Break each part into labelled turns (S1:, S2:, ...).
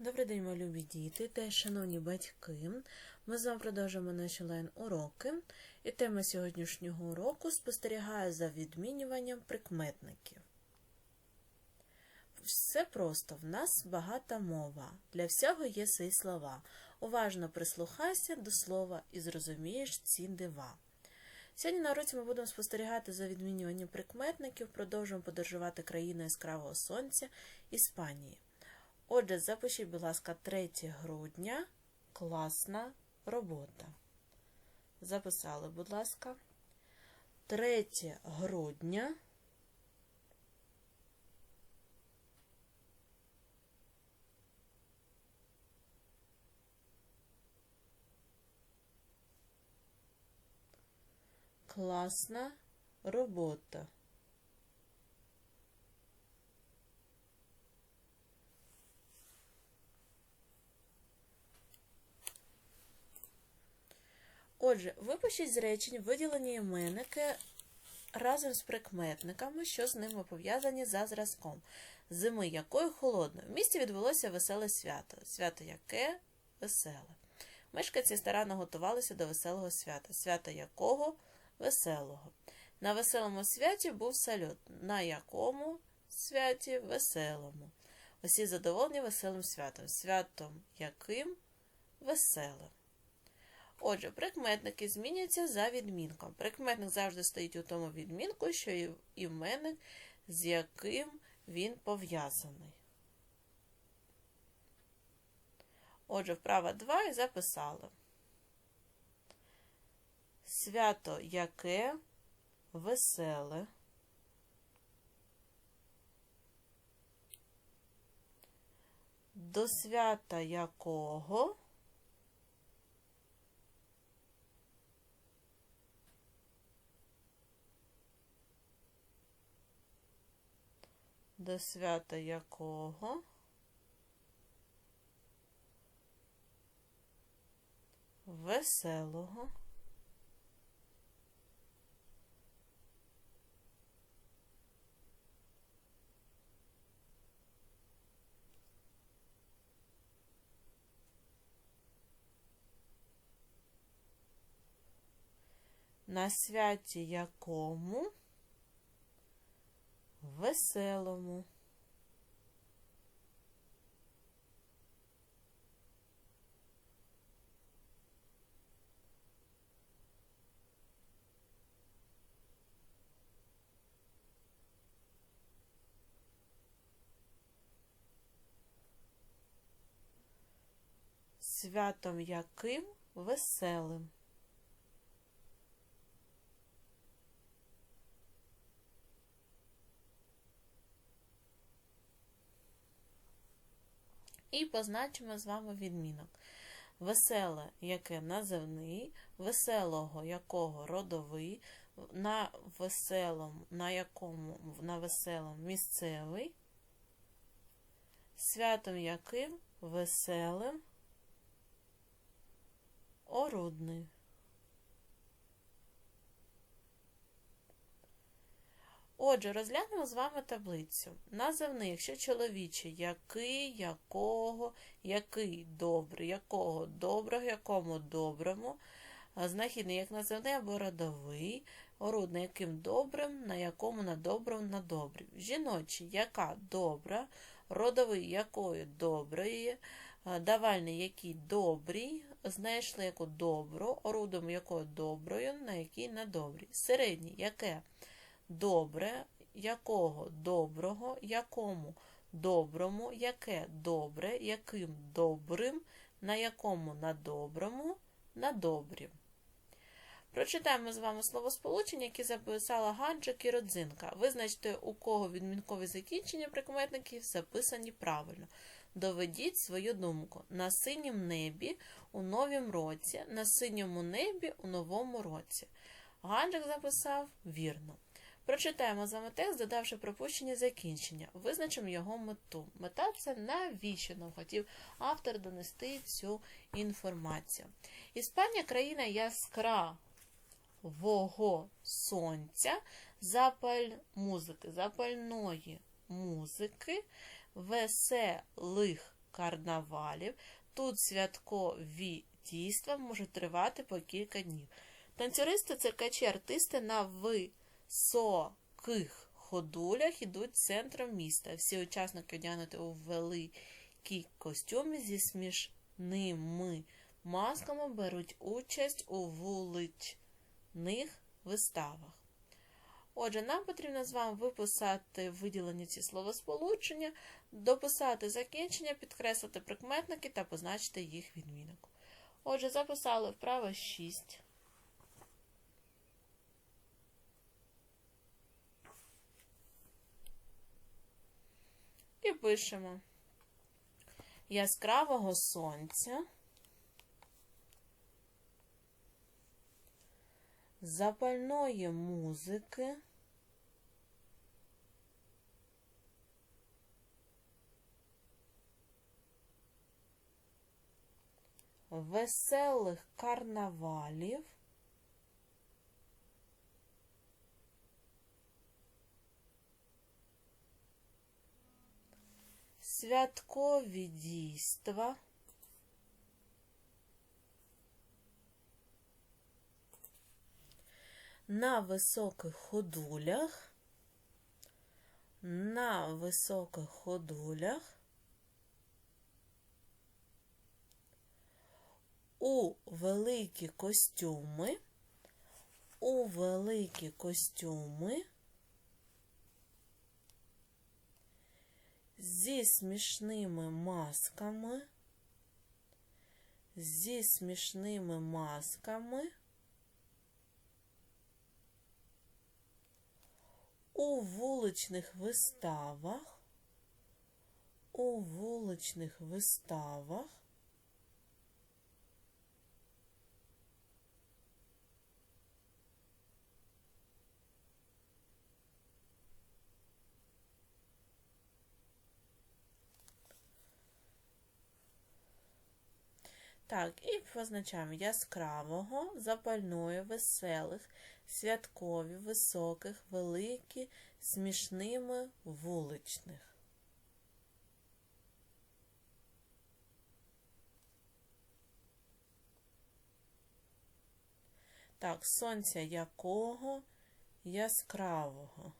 S1: Добрий день, мої любі діти та шановні батьки. Ми з вами продовжуємо наші лайн-уроки. І тема сьогоднішнього уроку спостерігає за відмінюванням прикметників. Все просто, в нас багата мова. Для всього є свої слова. Уважно прислухайся до слова і зрозумієш ці дива. Сьогодні на уроці ми будемо спостерігати за відмінюванням прикметників, продовжуємо подорожувати країною яскравого сонця Іспанії. Отже, запишіть, будь ласка, 3 грудня класна робота. Записали, будь ласка. 3 грудня. Класна робота. Отже, випишіть з речень виділені іменники разом з прикметниками, що з ними пов'язані за зразком. Зими якої холодної. В місті відбулося веселе свято. Свято яке веселе. Мешканці старанно готувалися до веселого свята. Свято якого веселого. На веселому святі був салют. На якому святі веселому. Усі задоволені веселим святом. Святом яким веселим. Отже, прикметники змінюються за відмінком. Прикметник завжди стоїть у тому відмінку, що іменник, з яким він пов'язаний. Отже, вправа 2 і записали. Свято яке веселе. До свята якого до свята якого? Веселого. На святі якому веселому. Святом яким веселим. І позначимо з вами відмінок. Веселе, яке називний, веселого якого родовий, на веселому, на якому на веселому місцевий, святом яким веселим, орудний. Отже, розглянемо з вами таблицю. Називний, якщо чоловічий, який, якого, який добрий, якого доброго, якому доброму, знахідний як називний або родовий, орудний яким добрим, на якому на доброму, на добрі. Жіночий, яка добра, родовий якої доброї, давальний який добрий, знайшли яку добру, орудом якої доброю, на якій на добрій. Середній яке добре, якого доброго, якому доброму, яке добре, яким добрим, на якому на доброму, на добрім. Прочитаємо з вами словосполучення, які записала Ганджик і Родзинка. Визначте, у кого відмінкові закінчення прикметників записані правильно. Доведіть свою думку. На синім небі у новім році, на синьому небі у новому році. Ганджик записав вірно. Прочитаємо з вами текст, додавши пропущені закінчення. Визначимо його мету. Мета це навіщо нам хотів автор донести цю інформацію. Іспанія країна яскравого сонця, запаль музики, запальної музики, веселих карнавалів. Тут святкові дійства можуть тривати по кілька днів. Танцюристи, циркачі, артисти на високих ходулях ідуть центром міста. Всі учасники одягнуті у великі костюми зі смішними масками беруть участь у вуличних виставах. Отже, нам потрібно з вами виписати виділені ці словосполучення, дописати закінчення, підкреслити прикметники та позначити їх відмінок. Отже, записали вправо 6. І пишемо. Яскравого сонця. запальної музики, веселих карнавалів, святкові дійства. на високих ходулях, на високих ходулях, у великі костюми, у великі костюми, зі смішними масками, зі смішними масками. у вуличних виставах, у вуличних виставах Так, і позначаємо яскравого, запальної, веселих, святкові, високих, великі, смішними, вуличних. Так, сонця якого яскравого.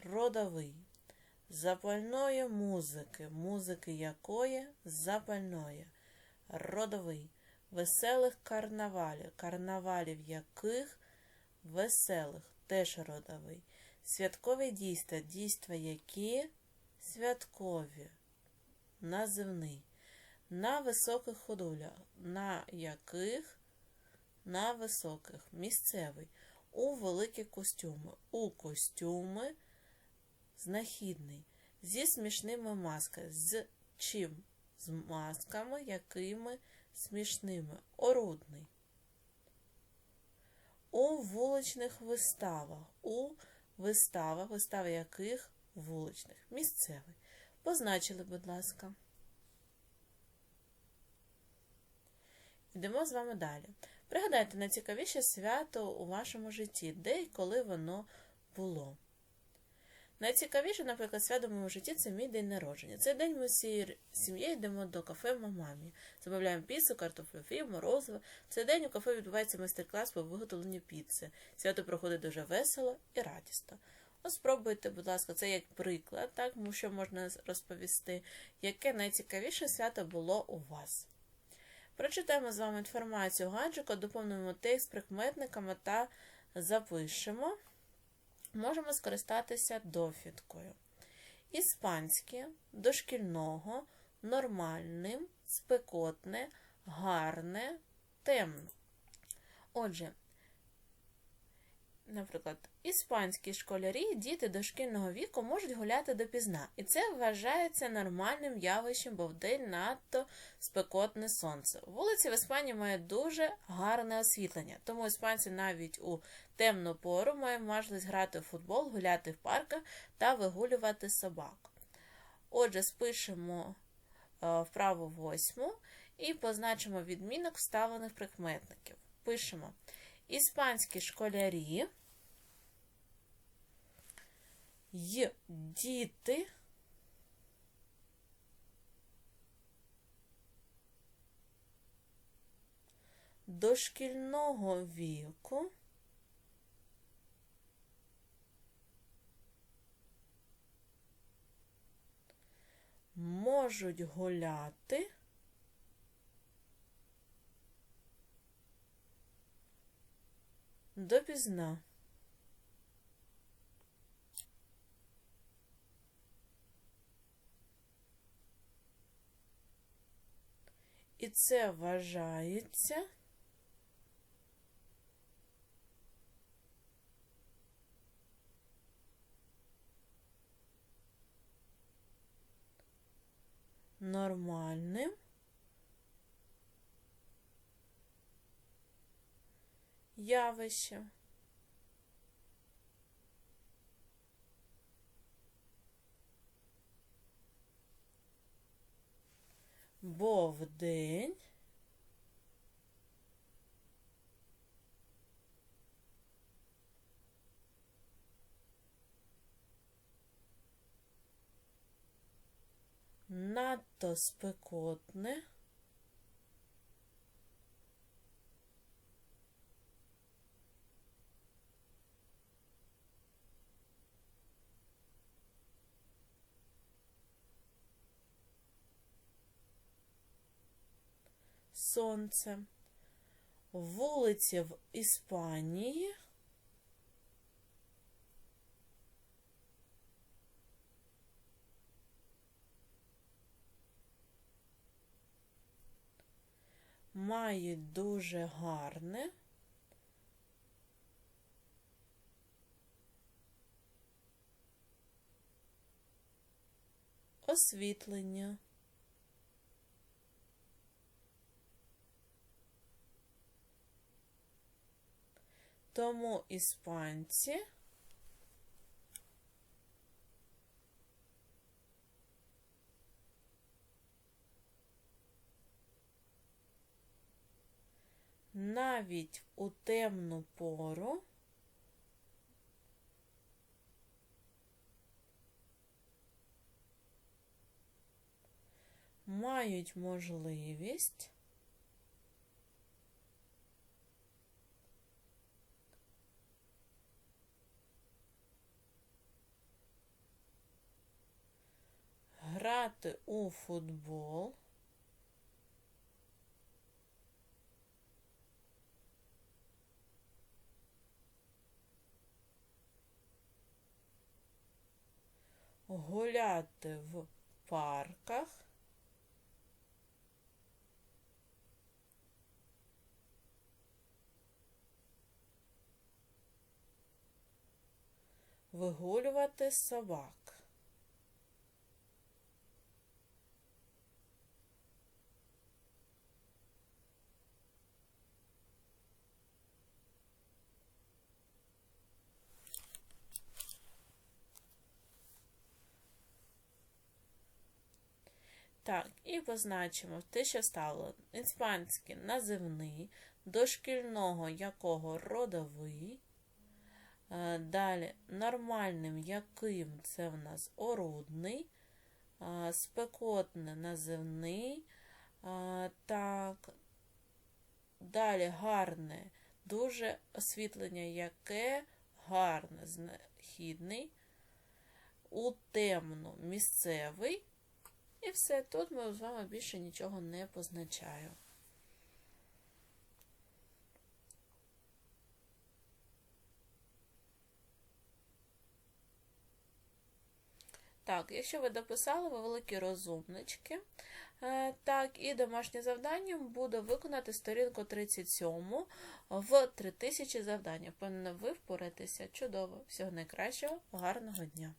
S1: Родовий запальної музики, музики якої запальної, родовий, веселих карнавалів, карнавалів яких веселих, теж родовий, святкові дійства, дійства які святкові, називний, на високих ходулях, на яких на високих, місцевий, у великі костюми, у костюми знахідний, зі смішними масками. З чим? З масками, якими смішними. Орудний. У вуличних виставах. У виставах, вистави яких вуличних. Місцевий. Позначили, будь ласка. Йдемо з вами далі. Пригадайте найцікавіше свято у вашому житті, де і коли воно було. Найцікавіше, наприклад, свято житті це мій день народження. Цей день ми всією сім'єю йдемо до кафе мамі. Замовляємо піцу, картоплю фрі, морозиво. Цей день у кафе відбувається майстер-клас по виготовленню піци. Свято проходить дуже весело і радісно. Ось спробуйте, будь ласка, це як приклад, так, що можна розповісти, яке найцікавіше свято було у вас. Прочитаємо з вами інформацію гаджика, доповнимо текст прикметниками та запишемо можемо скористатися довідкою. Іспанське дошкільного, нормальним, спекотне, гарне, темно. Отже, Наприклад, іспанські школярі, діти дошкільного віку можуть гуляти допізна, і це вважається нормальним явищем, бо вдень надто спекотне сонце. Вулиці в Іспанії мають дуже гарне освітлення, тому іспанці навіть у темну пору мають можливість грати в футбол, гуляти в парках та вигулювати собак. Отже, спишемо е, вправо восьму і позначимо відмінок вставлених прикметників. Пишемо іспанські школярі. й діти. Дошкільного віку можуть гуляти допізна. І це вважається нормальним явищем. Бо вдень надто спекотне. Сонце. Вулиці в Іспанії. Мають дуже гарне освітлення. Тому іспанці. Навіть у темну пору. Мають можливість грати у футбол гуляти в парках вигулювати собак. Так, і позначимо те, що стало іспанський називний, дошкільного якого родовий. Е, Далі нормальним яким це в нас орудний, е, спекотне називний. Е, Так, далі гарне, дуже освітлення яке гарне, знахідний, у темну місцевий. Все, тут ми з вами більше нічого не позначаю. Так, якщо ви дописали, ви великі розумнички. Е, так, і домашнє завдання буде виконати сторінку 37 в 3000 завдання. Впевнена, ви впораєтеся чудово. Всього найкращого, гарного дня!